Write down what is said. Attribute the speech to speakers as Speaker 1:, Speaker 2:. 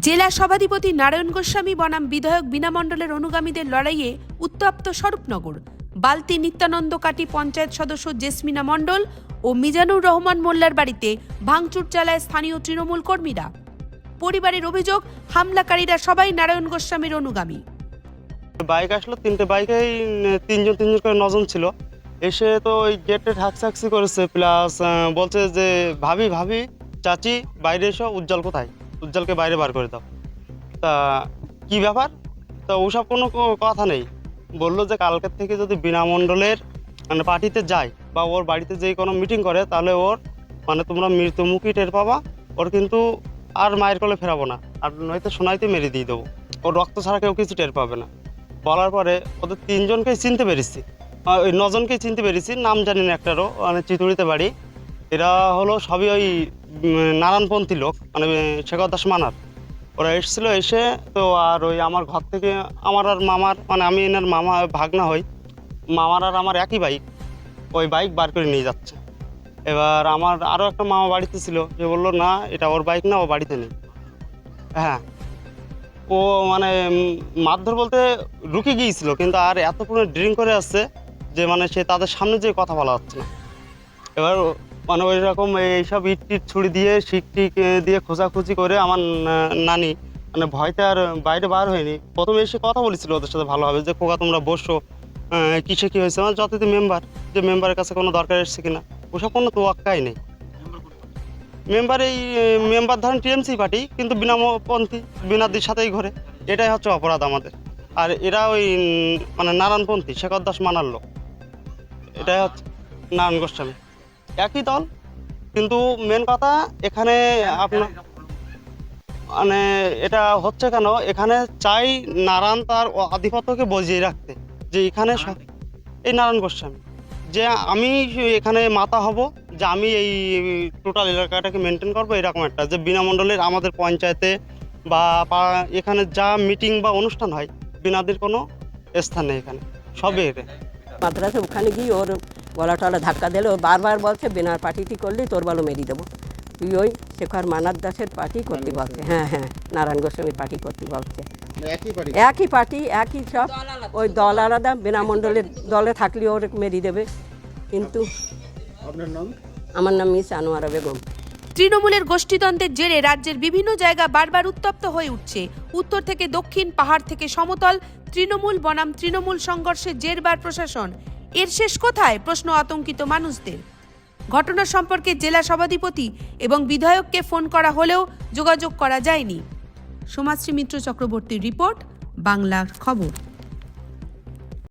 Speaker 1: জেলা সভাধিপতি নারায়ণ গোস্বামী বনাম বিধায়ক বিনা মণ্ডলের অনুগামীদের লড়াইয়ে উত্তপ্ত স্বরূপনগর। বালতি নিত্যানন্দ কাটি পঞ্চায়েত সদস্য জেসমিনা মণ্ডল ও মিজানুর রহমান মোল্লার বাড়িতে ভাঙচুর চালায় স্থানীয় তৃণমূল কর্মীরা। পরিবারের অভিযোগ হামলাকারীরা সবাই নারায়ণ গোস্বামীর অনুগামী।
Speaker 2: বাইক আসলো তিনটে বাইকেই উম, তিনজন তিনজন করে নজন ছিল। এসে তো ওই গেটে ঠাকসাকসি করেছে প্লাস বলছে যে ভাবি ভাবি চাচি বাইরে এসো উজ্জ্বল কোথায়? উজ্জ্বলকে বাইরে বার করে দাও। তা কি ব্যাপার? তা ওসব কোনো কথা নেই। বলল যে কালকের থেকে যদি বিনামণ্ডলের মানে পার্টিতে যায় বা ওর বাড়িতে যেই কোনো মিটিং করে, তাহলে ওর মানে তোমরা মৃত্যুমুখী টের পাবা। ওর কিন্তু আর মায়ের কোলে ফেরাবো না। আর নয়তো সোনাইতে মেরে দিয়ে দেবো। ওর রক্ত ছাড়া কেউ কিছু টের পাবে না। বলার পরে ওদের তিনজনকেই চিনতে পেরেছি। ওই নজনকেই চিনতে পেরেছি। নাম জানি না একটারও মানে চিতুড়িতে বাড়ি। এরা হলো সবই ওই নারায়ণপন্থী লোক মানে শেখর দাস মানার। ওরা এসেছিল, এসে তো আর ওই আমার ঘর থেকে আমার আর মামার মানে আমি এনার মামা ভাগনা হই। মামার আর আমার একই বাইক, ওই বাইক বার করে নিয়ে যাচ্ছে। এবার আমার আরও একটা মামা বাড়িতে ছিল, যে বলল, না, এটা ওর বাইক না, ও বাড়িতে নেই। হ্যাঁ। ও মানে মারধর বলতে রুকে গিয়েছিল, কিন্তু আর এত পরিমাণে ড্রিঙ্ক করে আসছে, যে মানে সে তাদের সামনে যে কথা বলা হচ্ছে না। এবার মানে ওই রকম এইসব ইট টিট ছুরি দিয়ে, শিক টিক দিয়ে খোঁজাখুঁজি করে আমার নানি মানে ভয়তে আর বাইরে বার হয়নি। প্রথমে এসে কথা বলেছিল ওদের সাথে ভালোভাবে যে, খোকা তোমরা বসো কিসে কী হয়েছে? আমার যতদিন মেম্বার যে মেম্বারের কাছে কোনো দরকার এসছে কিনা, ওসব কোনো তোয়াক্কাই নেই। মেম্বার এই মেম্বার ধরেন টিএমসি পার্টি কিন্তু বিনামপন্থী বিনাদির সাথেই ঘরে। এটাই হচ্ছে অপরাধ আমাদের। আর এরা ওই মানে নারায়ণপন্থী, শেখর দাস মানার লোক। এটাই হচ্ছে নারায়ণ গোস্বামী। একই দল, কিন্তু মেন কথা এখানে আপনার মানে এটা হচ্ছে কেন? এখানে চাই নারায়ণ তার আধিপত্যকে বজিয়ে রাখতে, যে এখানে এই নারায়ণ গোস্বামী। যে আমি এখানে মাতা হব, যে আমি এই টোটাল এলাকাটাকে মেনটেন করব, এরকম একটা। যে বিনামণ্ডলের আমাদের পঞ্চায়েতে বা এখানে যা মিটিং বা অনুষ্ঠান হয়, বিনাদের কোনো স্থান নেই এখানে। সবই
Speaker 3: মাদ্রাসে ওখানে গিয়ে ওর গলা টলা ধাক্কা দিলে ও বারবার বলছে বিনার পার্টিটি করলেই তোর বালো মেরিয়ে দেবো। তুই ওই শেখর মানার দাসের পার্টি করতে বলছে। হ্যাঁ হ্যাঁ নারায়ণ গোস্বামী পার্টি করতে বলছে। একই পার্টি? একই সব। ওই দল আলাদা বিনামণ্ডলের দলে থাকলে ওর মেরিয়ে দেবে। কিন্তু আমার নাম মিস আনোয়ারা বেগম।
Speaker 1: তৃণমূলের গোষ্ঠীতন্ত্রের জেরে রাজ্যের বিভিন্ন জায়গা বারবার উত্তপ্ত হয়ে উঠছে। উত্তর থেকে দক্ষিণ পাহাড় থেকে সমতল তৃণমূল বনাম তৃণমূল সংঘর্ষে জেরবার প্রশাসন। এর শেষ কোথায়? প্রশ্ন আতঙ্কিত মানুষদের। ঘটনা সম্পর্কে জেলা সভাধিপতি এবং বিধায়ককে ফোন করা হলেও যোগাযোগ করা যায়নি। সমাজশ্রী মিত্র চক্রবর্তীর রিপোর্ট, বাংলার খবর।